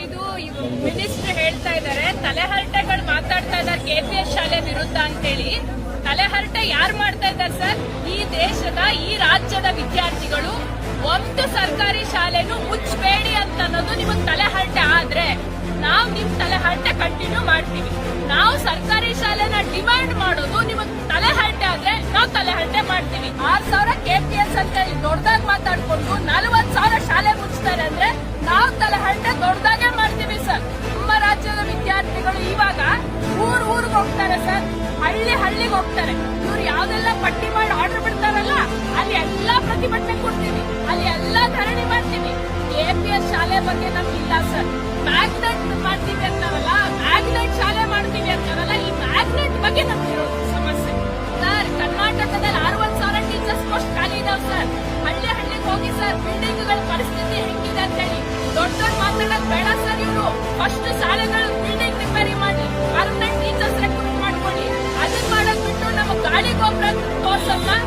ಇದು ಮಿನಿಸ್ಟರ್ ಹೇಳ್ತಾ ಇದ್ದಾರೆ ತಲೆಹರಟೆಗಳು ಮಾತಾಡ್ತಾ ಇದ್ದಾರೆ ಕೆಪಿಎಸ್ ಶಾಲೆ ವಿರುದ್ಧ ಅಂತೇಳಿ. ತಲೆಹರಟೆ ಯಾರು ಮಾಡ್ತಾ ಇದ್ದಾರೆ ಸರ್? ಈ ದೇಶದ, ಈ ರಾಜ್ಯದ ವಿದ್ಯಾರ್ಥಿಗಳು. ಒಂದು ಸರ್ಕಾರಿ ಶಾಲೆನು ಮುಚ್ಚಬೇಡಿ ಅಂತ ಅನ್ನೋದು ನಿಮಗ್ ತಲೆಹರಟೆ ಆದ್ರೆ, ನಾವು ನಿಮ್ ತಲೆಹರಟೆ ಕಂಟಿನ್ಯೂ ಮಾಡ್ತೀವಿ. ನಾವು ಸರ್ಕಾರಿ ಶಾಲೆನ ಡಿಮ್ಯಾಂಡ್ ಹೋಗ್ತಾರೆ. ಇವ್ರು ಯಾವ್ದೆಲ್ಲ ಪಟ್ಟಿ ಮಾಡಿ ಆರ್ಡರ್ ಬಿಡ್ತಾರಲ್ಲ, ಅಲ್ಲಿ ಎಲ್ಲಾ ಪ್ರತಿಭಟನೆ ಕೊಡ್ತೀವಿ. ಅಲ್ಲಿ ಎಲ್ಲಾ ಧರಣಿ ಮಾಡ್ತೀವಿ. ಎಪಿಎಸ್ ಶಾಲೆ ಬಗ್ಗೆ ನಮ್ಗಿಲ್ಲ ಸರ್. ಮ್ಯಾಗ್ನೆಟ್ ಮಾಡ್ತೀವಿ ಅಂತಾರಲ್ಲ ಮ್ಯಾಗ್ನೆಟ್ ಶಾಲೆ ಮಾಡ್ತೀವಿ ಅಂತಾರಲ್ಲ, ಈ ಮ್ಯಾಗ್ನೆಟ್ ಬಗ್ಗೆ ನಮ್ಗಿರೋದು ಸಮಸ್ಯೆ. ಸರ್, ಕರ್ನಾಟಕದಲ್ಲಿ ಅರವತ್ ಸಾವಿರ ಟೀಚರ್ಸ್ ಪೋಸ್ಟ್ ಖಾಲಿ ಇದಾವ್ ಸರ್. ಹಳ್ಳಿ ಹಳ್ಳಿಗೆ ಹೋಗಿ ಸರ್ ಬಿಲ್ಡಿಂಗ್ಗಳ ಪರಿಸ್ಥಿತಿ sobrang totoo sa mga